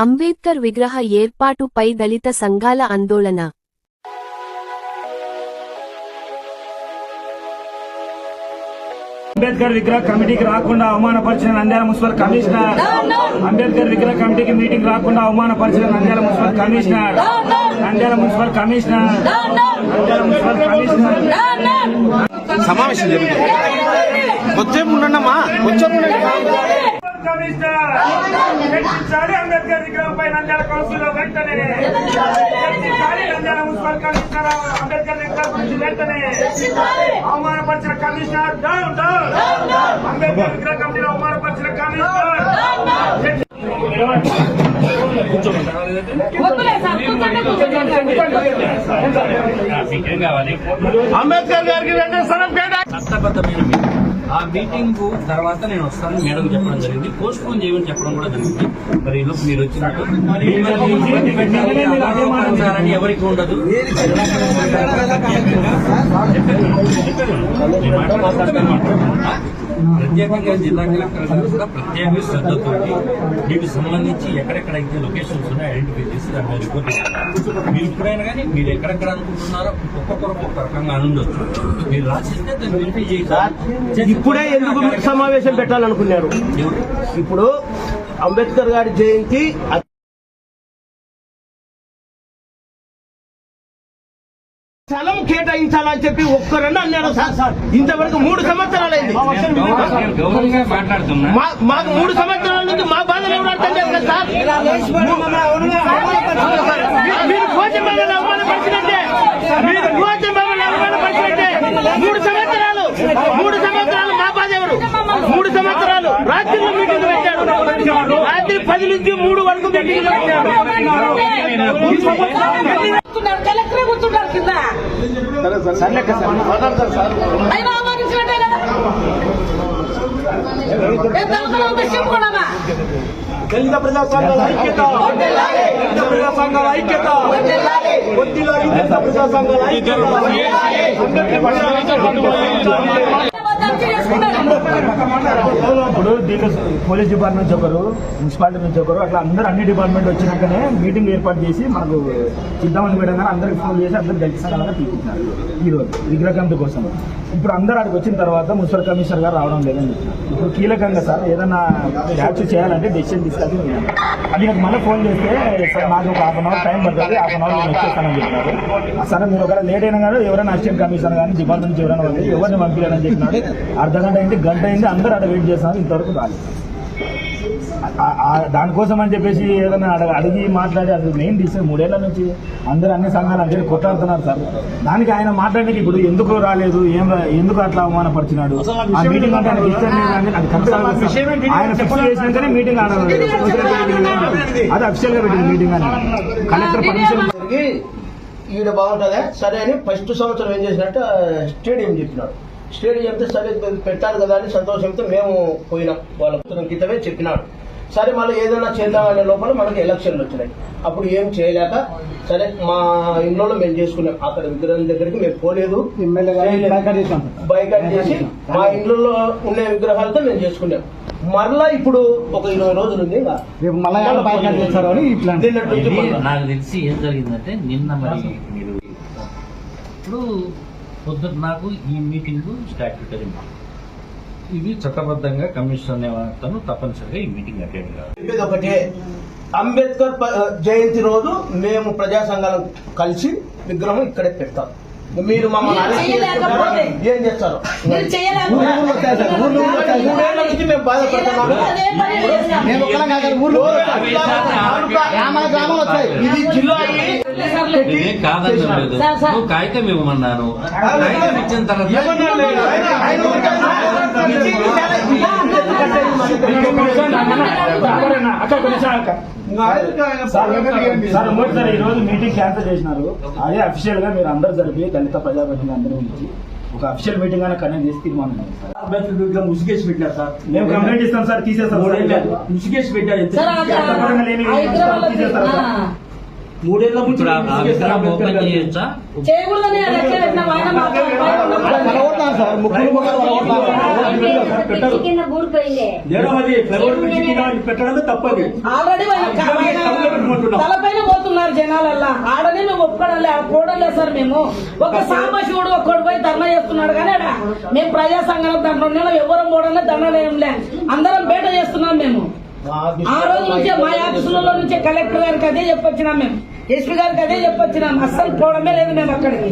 అంబేద్కర్ విగ్రహ ఏర్పాటుపై దళిత సంఘాల ఆందోళన. అంబేద్కర్ విగ్రహ కమిటీకి రాకుండా అవమానపరిచిన నంద్యాల మున్సిపల్ కమిషనర్. అంబేద్కర్ విగ్రహ కమిటీకి మీటింగ్ రాకుండా అవమానపరిచిన Nandyal municipal commissioner. Nandyal municipal commissioner. Nandyal municipal commissioner. సమావేశం జరుగుతుంది. కొంచెం ఉండమ్మా కొంచెం ఉండండి. కమిషనర్! చర్చించాలి అంబేద్కర్ విగ్రహంపై నంద్యాల కౌన్సిల్ వెంటనే చర్చించాలి నంద్యాల మున్సిపల్ కమిషనర్ అంబేద్కర్ విగ్రహం గురించి వెంటనే అవమానపరిచిన కమిషనర్! Down down! అంబేద్కర్ విగ్రహ కమిటీలో అవమానపరిచిన కమిషనర్! అంబేద్కర్ గారికి రెండు స్థలం కేటా చట్టబద్ధమైన ఆ మీటింగ్ తర్వాత నేను వస్తాను. మేడం చెప్పడం జరిగింది. పోస్ట్ పోన్ చేయమని చెప్పడం కూడా జరిగింది. మరి ఈ లోపు మీరు వచ్చినట్టు. మరి ఎవరికి ఉండదు? ప్రత్యేకంగా జిల్లా కలెక్టర్ గారు కూడా ప్రత్యేక శ్రద్ధతో మీకు సంబంధించి ఎక్కడెక్కడైతే లొకేషన్స్ ఉన్నాయో ఐడెంటిఫై చేసి దాని మీద రిపోర్ట్ మీరు ఇప్పుడైనా కానీ మీరు ఎక్కడెక్కడ అనుకుంటున్నారో ఒక్కొక్కరు ఒక్కొక్క రకంగా అనుండొచ్చు. మీరు రాసిస్తే దాన్ని వెరిఫై చేయాలి ఇప్పుడే ఎందుకు సమావేశం పెట్టాలనుకున్నారు? ఇప్పుడు అంబేద్కర్ గారి జయంతి స్థలం కేటాయించాలని చెప్పి ఒక్కరన్నా అన్నాడు సార్? సార్ ఇంతవరకు మూడు సంవత్సరాలైంది మాట్లాడుతున్నా. మా- మాకు మూడు సంవత్సరాల నుంచి మా బాధలు ఎవరు అర్థం చేస్తారు సార్? మీరు కోచం అవమానపరిచినట్టే మీరు కోచం మమ్మల్ని అవమానపరిచినట్టే మూడు సంవత్సరాలు మూడు సంవత్సరాలు మా బాధ ఎవరు మూడు సంవత్సరాలు రాత్రిలో మీటింగ్ పెట్టాడు రాత్రి పది నుంచి మూడు వరకు కలెక్టరే కూర్చుంటారు కింద ఆహ్వానించినట్టే కదా దళిత ప్రజా సంఘాల ఐక్యత. దళిత ప్రజా సంఘాల ఐక్యత వడ్డీలాలి దళిత ప్రజా సంఘాల ఐక్యత ఇప్పుడు దీంట్లో పోలీస్ డిపార్ట్మెంట్ నుంచి ఒకరు మున్సిపాలిటీ నుంచి ఒకరు అట్లా అందరూ అన్ని డిపార్ట్మెంట్ వచ్చినాకనే మీటింగ్ ఏర్పాటు చేసి మనకు సిద్ధమని మేడం అందరికి ఫోన్ చేసి అందరు గెలిచినారని పిలిపించారు ఈ రోజు కోసం. ఇప్పుడు అందరూ అక్కడికి వచ్చిన తర్వాత మున్సిపల్ కమిషనర్ గారు రావడం లేదని ఇప్పుడు కీలకంగా సార్ ఏదైనా యాక్షన్ చేయాలంటే డెసిషన్ తీసుకోవాలి అది నాకు మళ్ళీ ఫోన్ చేస్తే సార్ నాకు ఒక హాఫ్ అన్ అవర్ టైం పడుతుంది హాఫ్ అన్ అవర్ నేను వచ్చేస్తానని చెప్పినారు సరే మీరు ఒకవేళ లేట్ అయినా కానీ ఎవరైనా అసిస్టెంట్ కమిషనర్ కానీ డిపార్ట్మెంట్ ఎవరైనా వాళ్ళు ఎవరిని పంపించాలని చెప్పినాడు. అర్ధ గంట గంట అయింది అందరూ అక్కడ వెయిట్ చేస్తున్నారు ఇంతవరకు రాలేదు. దానికోసం అని చెప్పేసి ఏదైనా అడగ అడిగి మాట్లాడి అది మెయిన్ డిసిషన్ మూడేళ్ళ నుంచి అందరూ అన్ని సంఘాలు అంటే కొట్లాడుతున్నారు సార్. దానికి ఆయన మాట్లాడడానికి ఇప్పుడు ఎందుకు రాలేదు ఏం ఎందుకు అట్లా అవమానపరిచినాడు? ఆ మీటింగ్ అంటే ఆయనకి ఇష్టం లేదు. ఆయన ఫిక్స్ చేసినాకనే మీటింగ్ ఆడాలి అది అఫిషియల్గా పెట్టింది మీటింగ్ అని. కలెక్టర్ పర్మిషన్ ఈడ బాగుంటుందా. సరే అని ఫస్ట్ సంవత్సరం ఏం చేసినట్టు స్టేడియం చెప్పినాడు. స్టేడియం చెప్తే సరే పెట్టారు కదా అని సంతోషంతో మేము పోయినాం. వాళ్ళ క్రితమే చెప్పినాడు. సరే మళ్ళీ ఏదైనా చేద్దామనే లోపల మనకి ఎలక్షన్లు వచ్చినాయి. అప్పుడు ఏం చేయలేక సరే మా ఇంట్లో మేము చేసుకున్నాం. అక్కడ విగ్రహం దగ్గరికి మేము పోలేదు. బైకాట్ చేసి మా ఇంట్లో ఉండే విగ్రహాలతో మేము చేసుకున్నాం. మరలా ఇప్పుడు ఒక ఇరవై రోజులు ఉంది. నాకు తెలిసి ఏం జరిగిందంటే నిన్న మరి మీరు ఇప్పుడు పొద్దున నాకు ఈ మీటింగ్ స్టాట్యూటరీ ఇది చట్టబద్ధంగా కమిషన్ అతను తప్పనిసరిగా ఈ మీటింగ్ అటెండ్ కావాలి అంబేద్కర్ జయంతి రోజు మేము ప్రజా సంఘాలను కలిసి విగ్రహం ఇక్కడే పెడతాం. మీరు మమ్మల్ని. ఏం చేస్తారు? కాదని కాగితం ఇవ్వమన్నాను కాగితం ఇచ్చిన తర్వాత ఏమన్నా లేదు. ఆయన- ఆయన ఊరికే ఇచ్చి చాలా అక్కడ కొన్ని సార్ ఇంకోటి సార్ ఈ రోజు మీటింగ్ క్యాన్సిల్ చేసినారు అదే అఫీషియల్గా మీరు అందరు జరిపి దళిత ప్రజాప్రతినిధులు అందరూ పిలిచి ఒక అఫీషియల్ మీటింగ్ అయినా కనెక్ట్ చేసి తీర్మానం సార్ ముసుగేసి పెట్టారు సార్ మేము కంప్లైంట్ ఇస్తాం సార్ తీసేస్తాం ముసుగేసి పెట్టారు తీసేస్తారా. మూడేళ్ళ ఓపెన్ చేయొచ్చా? పెట్టడం తప్పది. తలపైన పోతున్నారు జనాలల్లా. ఆడనే మేము ఒప్పుకోవడం ఆడ పోవడం లేదు సార్ మేము. ఒక సాంబశివుడు ఒక్కడు పోయి ధర్నా చేస్తున్నాడు కానీ ఆడ మేము ప్రజా సంఘాలకు ఉన్నాం ఎవరం పోవడం లేంలే. అందరం బేట చేస్తున్నాం మేము. ఆ రోజు నుంచే మా ఆఫీసులలో నుంచే కలెక్టర్ గారికి అదే చెప్పొచ్చినాం మేము. ఎస్పీ గారికి అదే చెప్పొచ్చినాం. అస్సలు పోవడమే లేదు మేము అక్కడికి.